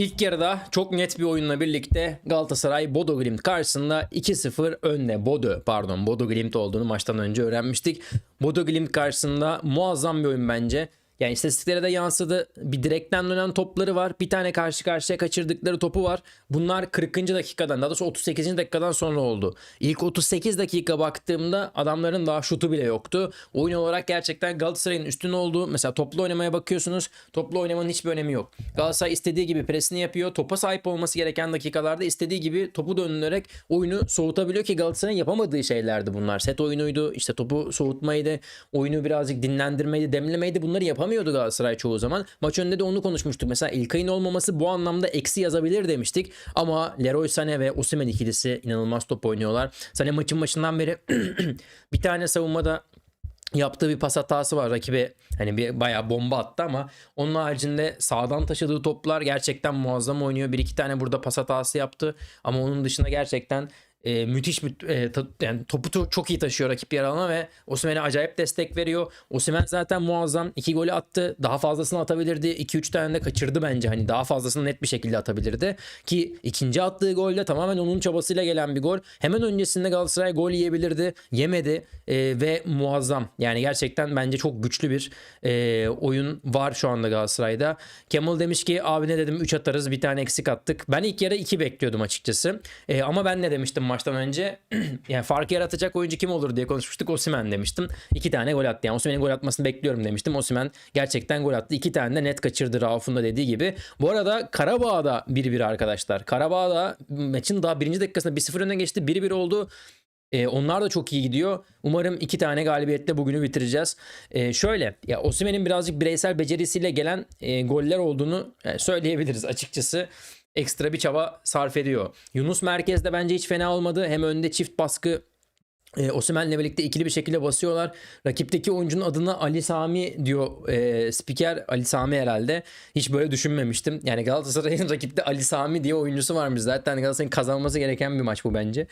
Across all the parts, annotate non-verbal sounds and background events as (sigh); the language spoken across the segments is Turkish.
İlk yarıda çok net bir oyunla birlikte Galatasaray Bodo Glimt karşısında 2-0 önde. Bodo pardon Bodo Glimt olduğunu maçtan önce öğrenmiştik. Bodo Glimt karşısında muazzam bir oyun bence. Yani istatistiklere de yansıdı. Bir direkten dönen topları var. Bir tane karşı karşıya kaçırdıkları topu var. Bunlar 40. dakikadan daha doğrusu 38. dakikadan sonra oldu. İlk 38 dakika baktığımda adamların daha şutu bile yoktu. Oyun olarak gerçekten Galatasaray'ın üstün olduğu mesela toplu oynamaya bakıyorsunuz. Toplu oynamanın hiçbir önemi yok. Galatasaray istediği gibi presini yapıyor. Topa sahip olması gereken dakikalarda istediği gibi topu döndürerek oyunu soğutabiliyor ki Galatasaray'ın yapamadığı şeylerdi bunlar. Set oyunuydu, işte topu soğutmaydı, oyunu birazcık dinlendirmeydi, demlemeydi. Bunları yapamıyordu Galatasaray çoğu zaman. Maç önünde de onu konuşmuştuk. Mesela İlkay'ın olmaması bu anlamda eksi yazabilir demiştik. Ama Leroy Sané ve Osimhen ikilisi inanılmaz top oynuyorlar. Sané maçın başından beri (clears throat) bir tane savunmada yaptığı bir pas hatası var rakibe hani bir bayağı bomba attı ama onun haricinde sağdan taşıdığı toplar gerçekten muazzam oynuyor. Bir iki tane burada pas hatası yaptı ama onun dışında gerçekten e, müthiş bir e, ta- yani topu to- çok iyi taşıyor rakip yer alana ve Osimhen'e acayip destek veriyor. Osimhen zaten muazzam. iki golü attı. Daha fazlasını atabilirdi. 2-3 tane de kaçırdı bence. Hani daha fazlasını net bir şekilde atabilirdi. Ki ikinci attığı golde tamamen onun çabasıyla gelen bir gol. Hemen öncesinde Galatasaray gol yiyebilirdi. Yemedi E, ve muazzam. Yani gerçekten bence çok güçlü bir e, oyun var şu anda Galatasaray'da. Kemal demiş ki abi ne dedim 3 atarız bir tane eksik attık. Ben ilk yarı 2 bekliyordum açıkçası. E, ama ben ne demiştim maçtan önce? (clears throat) yani fark yaratacak oyuncu kim olur diye konuşmuştuk. Osimhen demiştim. 2 tane gol attı. Yani Osimhen'in gol atmasını bekliyorum demiştim. Osimhen gerçekten gol attı. 2 tane de net kaçırdı Rauf'un da dediği gibi. Bu arada Karabağ'da 1-1 arkadaşlar. Karabağ'da maçın daha birinci dakikasında 1-0 öne geçti. 1-1 oldu. Ee, onlar da çok iyi gidiyor. Umarım iki tane galibiyetle bugünü bitireceğiz. Ee, şöyle ya Osimhen'in birazcık bireysel becerisiyle gelen e, goller olduğunu yani söyleyebiliriz açıkçası. Ekstra bir çaba sarf ediyor. Yunus merkezde bence hiç fena olmadı. Hem önde çift baskı e, Osimhen'le birlikte ikili bir şekilde basıyorlar. Rakipteki oyuncunun adına Ali Sami diyor e, spiker. Ali Sami herhalde. Hiç böyle düşünmemiştim. Yani Galatasaray'ın (laughs) rakipte Ali Sami diye oyuncusu varmış. Zaten Galatasaray'ın kazanması gereken bir maç bu bence.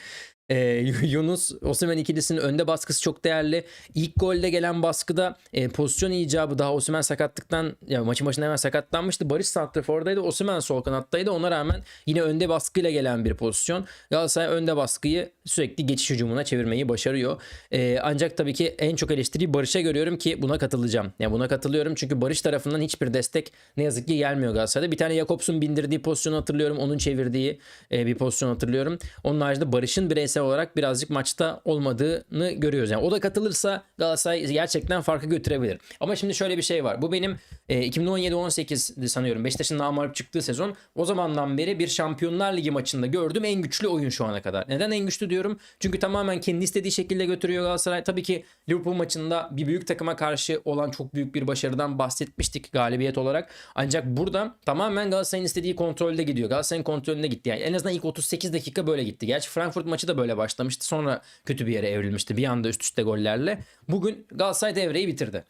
E, (laughs) Yunus Osimhen ikilisinin önde baskısı çok değerli. İlk golde gelen baskıda e, pozisyon icabı daha Osimhen sakatlıktan ya maçın başında hemen sakatlanmıştı. Barış santrafordaydı. Osimhen sol kanattaydı. Ona rağmen yine önde baskıyla gelen bir pozisyon. Galatasaray önde baskıyı sürekli geçiş hücumuna çevirmeyi başarıyor. E, ancak tabii ki en çok eleştiriyi Barış'a görüyorum ki buna katılacağım. Yani buna katılıyorum çünkü Barış tarafından hiçbir destek ne yazık ki gelmiyor Galatasaray'da. Bir tane Jakobs'un bindirdiği pozisyonu hatırlıyorum. Onun çevirdiği e, bir pozisyon hatırlıyorum. Onun haricinde Barış'ın bireysel olarak birazcık maçta olmadığını görüyoruz. Yani o da katılırsa Galatasaray gerçekten farkı götürebilir. Ama şimdi şöyle bir şey var. Bu benim e, 2017-18 sanıyorum Beşiktaş'ın namarip çıktığı sezon. O zamandan beri bir Şampiyonlar Ligi maçında gördüğüm en güçlü oyun şu ana kadar. Neden en güçlü diyorum? Çünkü tamamen kendi istediği şekilde götürüyor Galatasaray. Tabii ki Liverpool maçında bir büyük takıma karşı olan çok büyük bir başarıdan bahsetmiştik galibiyet olarak. Ancak burada tamamen Galatasaray'ın istediği kontrolde gidiyor. Galatasaray'ın kontrolünde gitti. Yani en azından ilk 38 dakika böyle gitti. Gerçi Frankfurt maçı da böyle başlamıştı. Sonra kötü bir yere evrilmişti. Bir anda üst üste gollerle. Bugün Galatasaray devreyi bitirdi.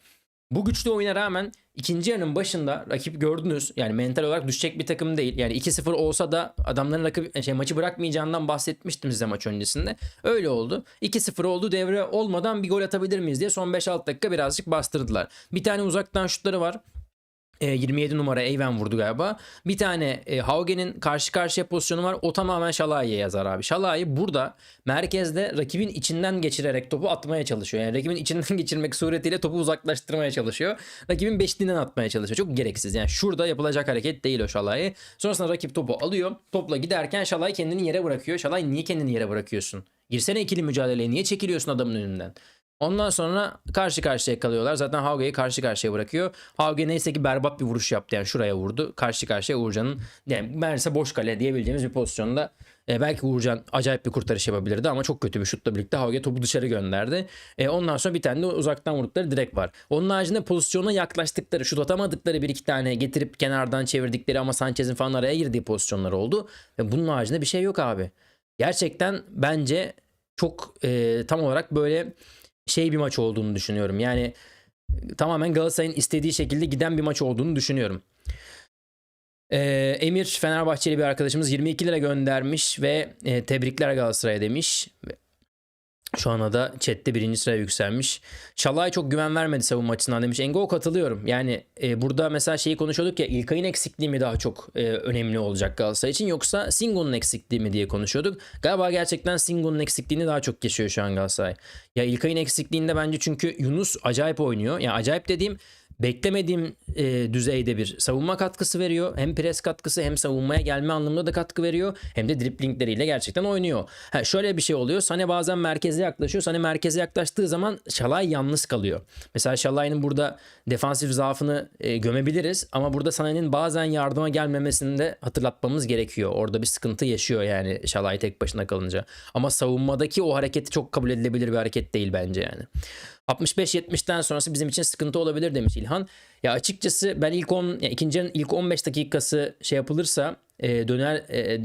Bu güçlü oyuna rağmen ikinci yarının başında rakip gördünüz. Yani mental olarak düşecek bir takım değil. Yani 2-0 olsa da adamların rakip şey, maçı bırakmayacağından bahsetmiştim size maç öncesinde. Öyle oldu. 2-0 oldu devre olmadan bir gol atabilir miyiz diye son 5-6 dakika birazcık bastırdılar. Bir tane uzaktan şutları var. E, 27 numara Eyven vurdu galiba. Bir tane e, Haugen'in karşı karşıya pozisyonu var. O tamamen Şalai'ye yazar abi. Şalai burada merkezde rakibin içinden geçirerek topu atmaya çalışıyor. Yani rakibin içinden (laughs) geçirmek suretiyle topu uzaklaştırmaya çalışıyor. Rakibin beşliğinden atmaya çalışıyor. Çok gereksiz. Yani şurada yapılacak hareket değil o Şalai. Sonrasında rakip topu alıyor. Topla giderken Şalai kendini yere bırakıyor. Şalai niye kendini yere bırakıyorsun? Girsene ikili mücadeleye. Niye çekiliyorsun adamın önünden? Ondan sonra karşı karşıya kalıyorlar. Zaten Hauge'yi karşı karşıya bırakıyor. Hauge neyse ki berbat bir vuruş yaptı. Yani şuraya vurdu. Karşı karşıya Uğurcan'ın yani neredeyse boş kale diyebileceğimiz bir pozisyonda e, belki Uğurcan acayip bir kurtarış yapabilirdi ama çok kötü bir şutla birlikte Hauge topu dışarı gönderdi. E, ondan sonra bir tane de uzaktan vurdukları direkt var. Onun haricinde pozisyona yaklaştıkları, şut atamadıkları bir iki tane getirip kenardan çevirdikleri ama Sanchez'in falan araya girdiği pozisyonlar oldu. Ve bunun haricinde bir şey yok abi. Gerçekten bence çok e, tam olarak böyle şey bir maç olduğunu düşünüyorum. Yani e, tamamen Galatasaray'ın istediği şekilde giden bir maç olduğunu düşünüyorum. Ee, Emir Fenerbahçeli bir arkadaşımız 22 lira göndermiş ve e, tebrikler Galatasaray'a demiş. Şu ana da chatte birinci sıraya yükselmiş. Şalay çok güven vermedi savunma açısından demiş. Engo katılıyorum. Yani e, burada mesela şeyi konuşuyorduk ya İlkay'ın eksikliği mi daha çok e, önemli olacak Galatasaray için yoksa Singo'nun eksikliği mi diye konuşuyorduk. Galiba gerçekten Singo'nun eksikliğini daha çok yaşıyor şu an Galatasaray. Ya İlkay'ın eksikliğinde bence çünkü Yunus acayip oynuyor. Yani acayip dediğim beklemediğim e, düzeyde bir savunma katkısı veriyor. Hem pres katkısı hem savunmaya gelme anlamında da katkı veriyor. Hem de driplingleriyle gerçekten oynuyor. Ha, şöyle bir şey oluyor. Sane bazen merkeze yaklaşıyor. Sane merkeze yaklaştığı zaman Şalay yalnız kalıyor. Mesela Şalay'ın burada defansif zaafını e, gömebiliriz. Ama burada Sane'nin bazen yardıma gelmemesini de hatırlatmamız gerekiyor. Orada bir sıkıntı yaşıyor yani Şalay tek başına kalınca. Ama savunmadaki o hareketi çok kabul edilebilir bir hareket değil bence yani. 65-70'ten sonrası bizim için sıkıntı olabilir demiş İlhan. Ya açıkçası ben ilk 10 ya ikinci ilk 15 dakikası şey yapılırsa e, döner e,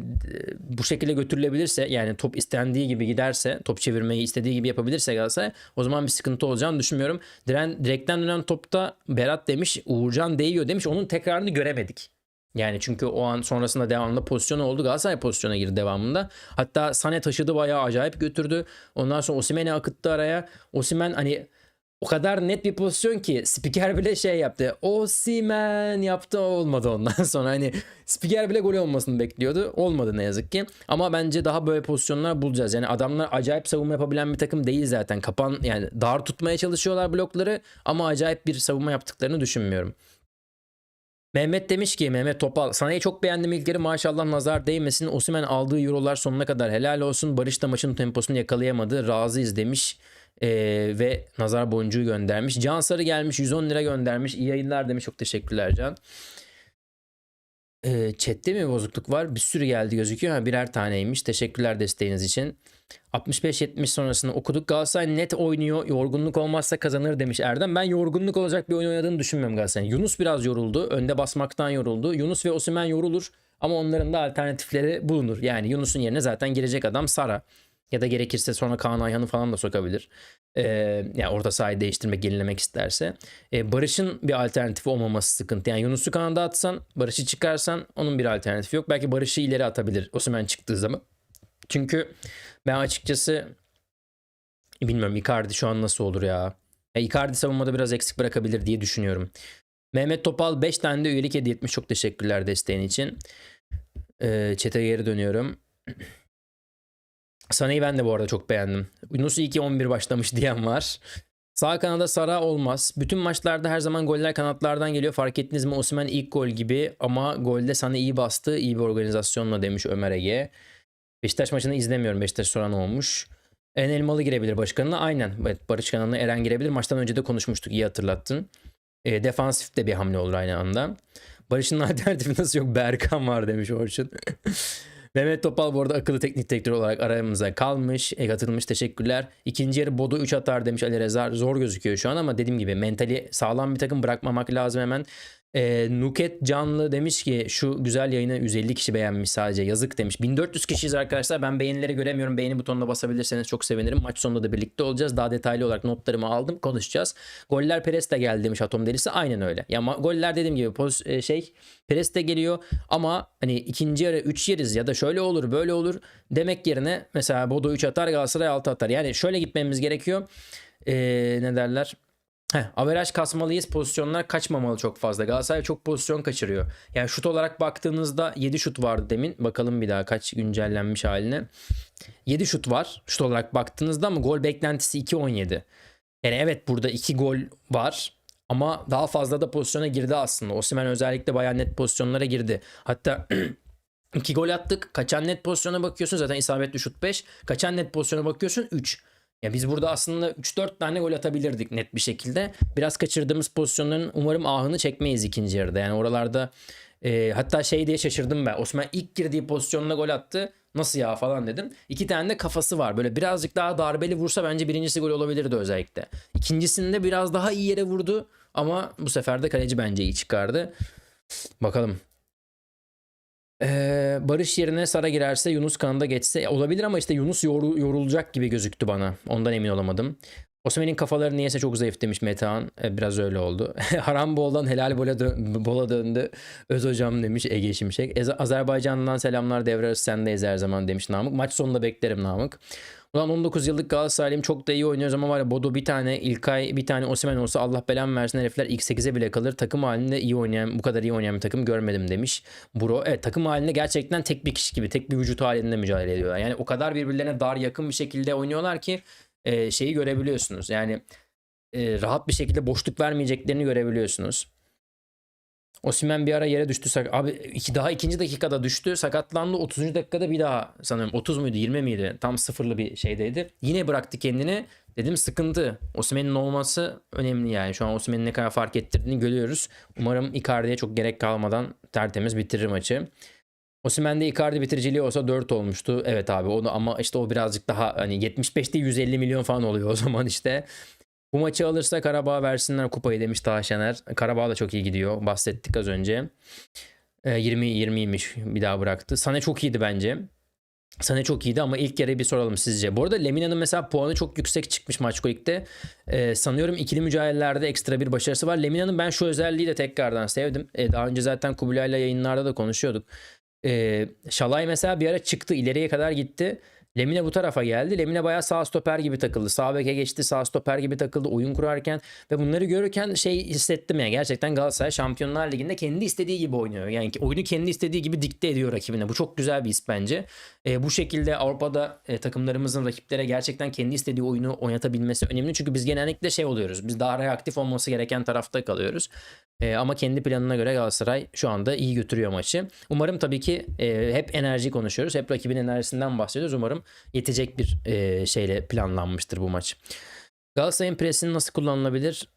bu şekilde götürülebilirse yani top istendiği gibi giderse top çevirmeyi istediği gibi yapabilirse Galatasaray o zaman bir sıkıntı olacağını düşünmüyorum. Diren, direkten dönen topta Berat demiş Uğurcan değiyor demiş onun tekrarını göremedik. Yani çünkü o an sonrasında devamında pozisyon oldu. Galatasaray pozisyona girdi devamında. Hatta Sane taşıdı bayağı acayip götürdü. Ondan sonra Osimhen'i akıttı araya. Osimhen hani o kadar net bir pozisyon ki spiker bile şey yaptı. Osimhen yaptı olmadı ondan (laughs) sonra. Hani spiker bile gol olmasını bekliyordu. Olmadı ne yazık ki. Ama bence daha böyle pozisyonlar bulacağız. Yani adamlar acayip savunma yapabilen bir takım değil zaten. Kapan yani dar tutmaya çalışıyorlar blokları ama acayip bir savunma yaptıklarını düşünmüyorum. Mehmet demiş ki Mehmet Topal Sanayı çok beğendim ilk yarı maşallah nazar değmesin. Osimhen aldığı eurolar sonuna kadar helal olsun. Barış da maçın temposunu yakalayamadı. Razıyız demiş. Ee, ve nazar boncuğu göndermiş. Can Sarı gelmiş 110 lira göndermiş. İyi yayınlar demiş. Çok teşekkürler Can. Ee, chatte mi bozukluk var? Bir sürü geldi gözüküyor. Ha, birer taneymiş. Teşekkürler desteğiniz için. 65-70 sonrasını okuduk. Galatasaray net oynuyor. Yorgunluk olmazsa kazanır demiş Erdem. Ben yorgunluk olacak bir oyun oynadığını düşünmüyorum Galatasaray'ın. Yunus biraz yoruldu. Önde basmaktan yoruldu. Yunus ve Osimhen yorulur. Ama onların da alternatifleri bulunur. Yani Yunus'un yerine zaten girecek adam Sara. Ya da gerekirse sonra Kaan Ayhan'ı falan da sokabilir. Ee, yani orta sahayı değiştirmek, yenilemek isterse. Ee, Barış'ın bir alternatifi olmaması sıkıntı. Yani Yunus'u kanada atsan, Barış'ı çıkarsan onun bir alternatifi yok. Belki Barış'ı ileri atabilir Osimhen çıktığı zaman. Çünkü ben açıkçası bilmiyorum Icardi şu an nasıl olur ya. ya Icardi savunmada biraz eksik bırakabilir diye düşünüyorum. Mehmet Topal 5 tane de üyelik hediye etmiş. Çok teşekkürler desteğin için. Ee, chat'e geri dönüyorum. (clears throat) Sane'yi ben de bu arada çok beğendim. Yunus iyi ki 11 başlamış (laughs) diyen var. Sağ kanada Sara olmaz. Bütün maçlarda her zaman goller kanatlardan geliyor. Fark ettiniz mi Osimhen ilk gol gibi ama golde sana iyi bastı. iyi bir organizasyonla demiş Ömer Ege. Beşiktaş maçını izlemiyorum. Beşiktaş soran olmuş. En Elmalı girebilir başkanına. Aynen. Evet, Barış kanalına Eren girebilir. Maçtan önce de konuşmuştuk. İyi hatırlattın. E, defansif de bir hamle olur aynı anda. Barış'ın (laughs) alternatifi nasıl yok? Berkan var demiş Orçun. (laughs) Mehmet Topal bu arada akıllı teknik direktör olarak aramıza kalmış. E, katılmış teşekkürler. İkinci yarı Bodo 3 atar demiş Ali Rezar. Zor gözüküyor şu an ama dediğim gibi mentali sağlam bir takım bırakmamak lazım hemen. E, Nuket Canlı demiş ki şu güzel yayını 150 kişi beğenmiş sadece yazık demiş. 1400 kişiyiz arkadaşlar ben beğenileri göremiyorum. Beğeni butonuna basabilirseniz çok sevinirim. Maç sonunda da birlikte olacağız. Daha detaylı olarak notlarımı aldım konuşacağız. Goller Perez de geldi demiş Atom Delisi. Aynen öyle. Ya goller dediğim gibi poz, e, şey Perez de geliyor ama hani ikinci yarı 3 yeriz ya da şöyle olur böyle olur demek yerine mesela Bodo 3 atar Galatasaray 6 atar. Yani şöyle gitmemiz gerekiyor. E, ne derler? Heh, averaj kasmalıyız. Pozisyonlar kaçmamalı çok fazla. Galatasaray çok pozisyon kaçırıyor. Yani şut olarak baktığınızda 7 şut vardı demin. Bakalım bir daha kaç güncellenmiş haline. 7 şut var şut olarak baktığınızda ama gol beklentisi 2-17. Yani evet burada 2 gol var. Ama daha fazla da pozisyona girdi aslında. Osimhen özellikle bayağı net pozisyonlara girdi. Hatta (clears throat) 2 gol attık. Kaçan net pozisyona bakıyorsun zaten isabetli şut 5. Kaçan net pozisyona bakıyorsun 3. Ya biz burada aslında 3-4 tane gol atabilirdik net bir şekilde. Biraz kaçırdığımız pozisyonların umarım ahını çekmeyiz ikinci yarıda. Yani oralarda e, hatta şey diye şaşırdım ben. Osman ilk girdiği pozisyonda gol attı. Nasıl ya falan dedim. İki tane de kafası var. Böyle birazcık daha darbeli vursa bence birincisi gol olabilirdi özellikle. İkincisinde biraz daha iyi yere vurdu. Ama bu sefer de kaleci bence iyi çıkardı. Bakalım. Ee, Barış yerine Sara girerse Yunus kanada geçse olabilir ama işte Yunus yoru- yorulacak gibi gözüktü bana. Ondan emin olamadım. Osimhen'in kafaları niyeyse çok zayıf demiş Metehan. E, biraz öyle oldu. (laughs) Haram boldan helal bola, dö- bola döndü. Öz hocam demiş Ege Şimşek. Ez- Azerbaycan'dan selamlar devre arası sendeyiz her zaman demiş Namık. Maç sonunda beklerim Namık. Ulan 19 yıllık Galatasaraylıyım çok da iyi oynuyoruz ama var ya Bodo bir tane İlkay bir tane Osimhen olsa Allah belamı versin herifler ilk 8'e bile kalır. Takım halinde iyi oynayan bu kadar iyi oynayan bir takım görmedim demiş. Bro evet takım halinde gerçekten tek bir kişi gibi tek bir vücut halinde mücadele ediyorlar. Yani o kadar birbirlerine dar yakın bir şekilde oynuyorlar ki e, şeyi görebiliyorsunuz. Yani e, rahat bir şekilde boşluk vermeyeceklerini görebiliyorsunuz. Osimhen bir ara yere düştü. Sak- Abi iki, daha ikinci dakikada düştü. Sakatlandı. 30. dakikada bir daha sanırım 30 muydu 20 miydi? Tam sıfırlı bir şeydeydi. Yine bıraktı kendini. Dedim sıkıntı. Osimhen'in olması önemli yani. Şu an Osimhen'in ne kadar fark ettirdiğini görüyoruz. Umarım Icardi'ye çok gerek kalmadan tertemiz bitirir maçı. Osimhen'de Icardi bitiriciliği olsa 4 olmuştu. Evet abi onu ama işte o birazcık daha hani 75'te 150 milyon falan oluyor o zaman işte. Bu maçı alırsa Karabağ versinler kupayı demiş Taha Şener. Karabağ da çok iyi gidiyor. Bahsettik az önce. Ee, 20-20'ymiş bir daha bıraktı. Sane çok iyiydi bence. Sane çok iyiydi ama ilk yarıyı bir soralım sizce. Bu arada Lemina'nın mesela puanı çok yüksek çıkmış Maçkolik'te. Ee, sanıyorum ikili mücadelelerde ekstra bir başarısı var. Lemina'nın ben şu özelliği de tekrardan sevdim. Ee, daha önce zaten Kubilay'la yayınlarda da konuşuyorduk. Ee, Şalay mesela bir ara çıktı ileriye kadar gitti. Lemine bu tarafa geldi. Lemine bayağı sağ stoper gibi takıldı. Sağ beke geçti. Sağ stoper gibi takıldı oyun kurarken. Ve bunları görürken şey hissettim ya. Gerçekten Galatasaray Şampiyonlar Ligi'nde kendi istediği gibi oynuyor. Yani oyunu kendi istediği gibi dikte ediyor rakibine. Bu çok güzel bir his bence. E, bu şekilde Avrupa'da e, takımlarımızın rakiplere gerçekten kendi istediği oyunu oynatabilmesi önemli. Çünkü biz genellikle şey oluyoruz. Biz daha reaktif olması gereken tarafta kalıyoruz. E, ama kendi planına göre Galatasaray şu anda iyi götürüyor maçı. Umarım tabii ki e, hep enerji konuşuyoruz. Hep rakibin enerjisinden bahsediyoruz. Umarım yetecek bir e, şeyle planlanmıştır bu maç. Galatasaray'ın presini nasıl kullanılabilir?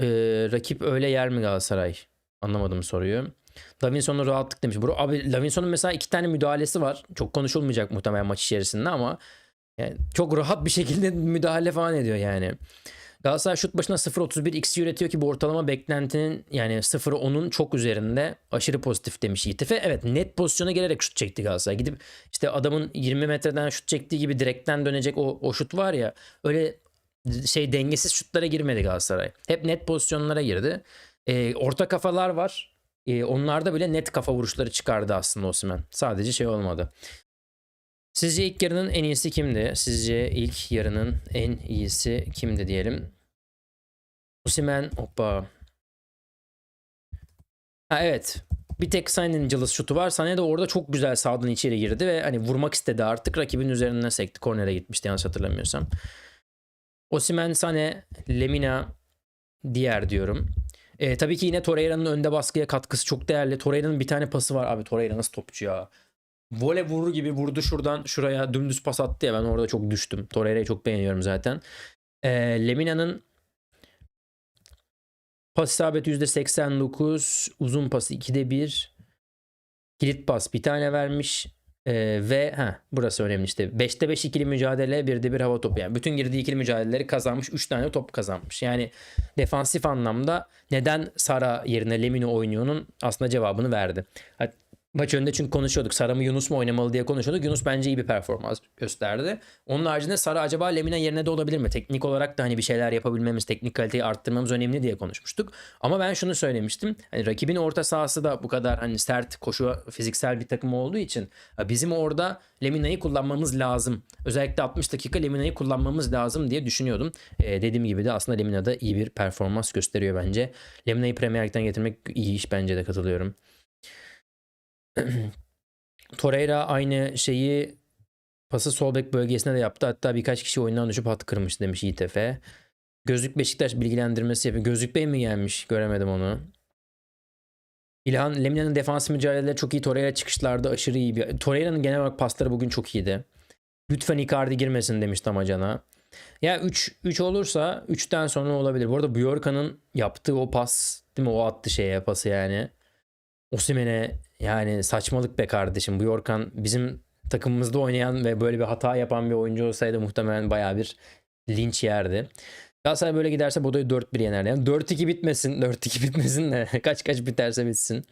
E, rakip öyle yer mi Galatasaray? Anlamadım soruyu. Davinson'u rahatlık demiş. Bro, abi Davinson'un mesela iki tane müdahalesi var. Çok konuşulmayacak muhtemelen maç içerisinde ama yani çok rahat bir şekilde müdahale falan ediyor yani. Galatasaray şut başına 0.31 x üretiyor ki bu ortalama beklentinin yani 0.10'un çok üzerinde aşırı pozitif demiş İTF. Evet net pozisyona gelerek şut çekti Galatasaray. Gidip işte adamın 20 metreden şut çektiği gibi direkten dönecek o, o şut var ya öyle şey dengesiz şutlara girmedi Galatasaray. Hep net pozisyonlara girdi. Ee, orta kafalar var. Ee, onlarda bile net kafa vuruşları çıkardı aslında Osimhen. Sadece şey olmadı. Sizce ilk yarının en iyisi kimdi? Sizce ilk yarının en iyisi kimdi diyelim. Osimhen hoppa. Ha evet. Bir tek Sané'nin cılız şutu var. Sané de orada çok güzel sağdan içeri girdi ve hani vurmak istedi artık. Rakibin üzerinden sekti. Kornere gitmişti yanlış hatırlamıyorsam. Osimhen, Sané, Lemina diğer diyorum. E, tabii ki yine Torreira'nın önde baskıya katkısı çok değerli. Torreira'nın bir tane pası var. Abi Torreira nasıl topçu ya. Vole vurur gibi vurdu şuradan şuraya dümdüz pas attı ya ben orada çok düştüm. Torreira'yı çok beğeniyorum zaten. E, Lemina'nın pas isabeti %89. Uzun pası 2'de 1. Kilit pas bir tane vermiş. E, ve ha burası önemli işte. 5'te 5 ikili mücadele 1'de 1 hava topu. Yani bütün girdiği ikili mücadeleleri kazanmış. 3 tane top kazanmış. Yani defansif anlamda neden Sara yerine Lemina oynuyor'nun aslında cevabını verdi. Hat- Maç önünde çünkü konuşuyorduk. Sara mı Yunus mu oynamalı diye konuşuyorduk. Yunus bence iyi bir performans gösterdi. Onun haricinde Sara acaba Lemina yerine de olabilir mi? Teknik olarak da hani bir şeyler yapabilmemiz, teknik kaliteyi arttırmamız önemli diye konuşmuştuk. Ama ben şunu söylemiştim. Hani rakibin orta sahası da bu kadar hani sert, koşu, fiziksel bir takım olduğu için bizim orada Lemina'yı kullanmamız lazım. Özellikle 60 dakika Lemina'yı kullanmamız lazım diye düşünüyordum. Ee, dediğim gibi de aslında Lemina da iyi bir performans gösteriyor bence. Lemina'yı Premier Lig'den getirmek iyi iş bence de katılıyorum. (clears throat) Torreira aynı şeyi pası sol bek bölgesine de yaptı. Hatta birkaç kişi oyundan düşüp hat kırmış demiş İTF. Gözlük Beşiktaş bilgilendirmesi yapıyor. Gözlük Bey mi gelmiş? Göremedim onu. İlhan Lemina'nın defans mücadeleleri çok iyi. Torreira çıkışlarda aşırı iyi. Bir... Torreira'nın genel olarak pasları bugün çok iyiydi. Lütfen Icardi girmesin demiş Damacana. Ya 3 3 olursa 3'ten sonra olabilir. Bu arada Bjorka'nın yaptığı o pas değil mi? O attı şeye pası yani. Osimhen'e yani saçmalık be kardeşim. Bu Yorkan bizim takımımızda oynayan ve böyle bir hata yapan bir oyuncu olsaydı muhtemelen bayağı bir linç yerdi. Galatasaray böyle giderse Bodo'yu 4-1 yener. Yani 4-2 bitmesin. 4-2 bitmesin de (laughs) kaç kaç biterse bitsin.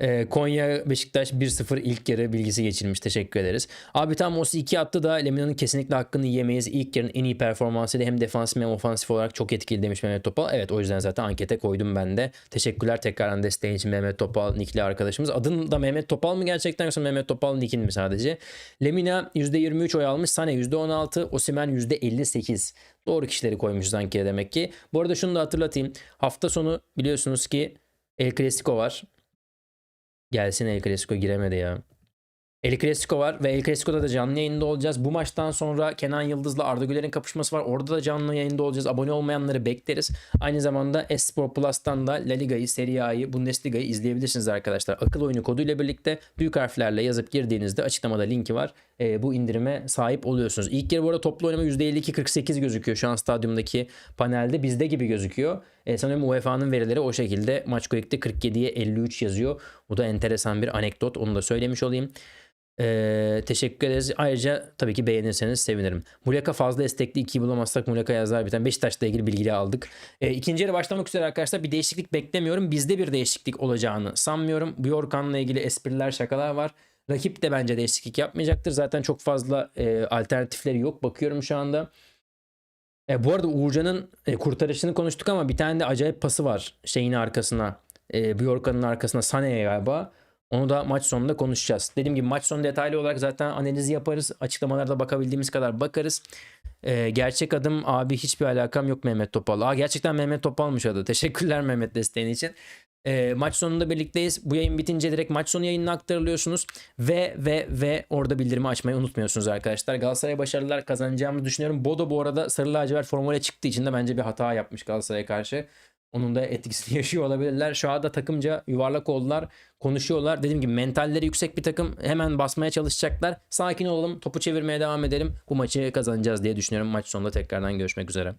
Ee, Konya Beşiktaş 1-0 ilk yarı bilgisi geçirmiş. Teşekkür ederiz. Abi tam Osi 2 attı da Lemina'nın kesinlikle hakkını yiyemeyiz. İlk yarının en iyi performansıyla hem defansif hem ofansif olarak çok etkili demiş Mehmet Topal. Evet o yüzden zaten ankete koydum ben de. Teşekkürler tekrardan desteğin için Mehmet Topal Nikli arkadaşımız. Adın da Mehmet Topal mı gerçekten yoksa Mehmet Topal Nikin mi sadece? Lemina %23 oy almış. Sane %16. Osimen %58. Doğru kişileri koymuşuz ankete demek ki. Bu arada şunu da hatırlatayım. Hafta sonu biliyorsunuz ki El Clasico var. Gelsin El Clasico giremedi ya. El Clasico var ve El Clasico'da da canlı yayında olacağız. Bu maçtan sonra Kenan Yıldız'la Arda Güler'in kapışması var. Orada da canlı yayında olacağız. Abone olmayanları bekleriz. Aynı zamanda Espor Plus'tan da La Liga'yı, Serie A'yı, Bundesliga'yı izleyebilirsiniz arkadaşlar. Akıl oyunu koduyla birlikte büyük harflerle yazıp girdiğinizde açıklamada linki var. Ee, bu indirime sahip oluyorsunuz. İlk yarı bu arada toplu oynama %52-48 gözüküyor şu an stadyumdaki panelde. Bizde gibi gözüküyor. Ee, sanıyorum UEFA'nın verileri o şekilde. Maç Quick'te 47'ye 53 yazıyor. Bu da enteresan bir anekdot. Onu da söylemiş olayım. Ee, teşekkür ederiz. Ayrıca tabii ki beğenirseniz sevinirim. Muleka fazla estekli 2'yi bulamazsak Muleka yazar bir tane. Beşiktaş'la ilgili bilgileri aldık. Ee, ikinci yarı başlamak üzere arkadaşlar bir değişiklik beklemiyorum. Bizde bir değişiklik olacağını sanmıyorum. Bjorkan'la ilgili espriler şakalar var. Rakip de bence değişiklik yapmayacaktır. Zaten çok fazla e, alternatifleri yok. Bakıyorum şu anda. E, bu arada Uğurcan'ın e, kurtarışını konuştuk ama bir tane de acayip pası var şeyin arkasına. E, Bjorkan'ın arkasına Sané'ye galiba. Onu da maç sonunda konuşacağız. Dediğim gibi maç sonu detaylı olarak zaten analizi yaparız. Açıklamalarda bakabildiğimiz kadar bakarız. Ee, gerçek adım abi hiçbir alakam yok Mehmet Topal. Aa, gerçekten Mehmet Topal'mış adı. Teşekkürler Mehmet desteğin için. Ee, maç sonunda birlikteyiz. Bu yayın bitince direkt maç sonu yayınına aktarılıyorsunuz. Ve ve ve orada bildirimi açmayı unutmuyorsunuz arkadaşlar. Galatasaray'a başarılar kazanacağımızı düşünüyorum. Bodo bu arada sarı lacivert formuyla çıktığı için de bence bir hata yapmış Galatasaray'a karşı. Onun da etkisini (laughs) yaşıyor olabilirler. Şu anda takımca yuvarlak oldular. Konuşuyorlar. Dediğim gibi mentalleri yüksek bir takım. Hemen basmaya çalışacaklar. Sakin olalım. Topu çevirmeye devam edelim. Bu maçı kazanacağız diye düşünüyorum. Maç sonunda tekrardan görüşmek üzere.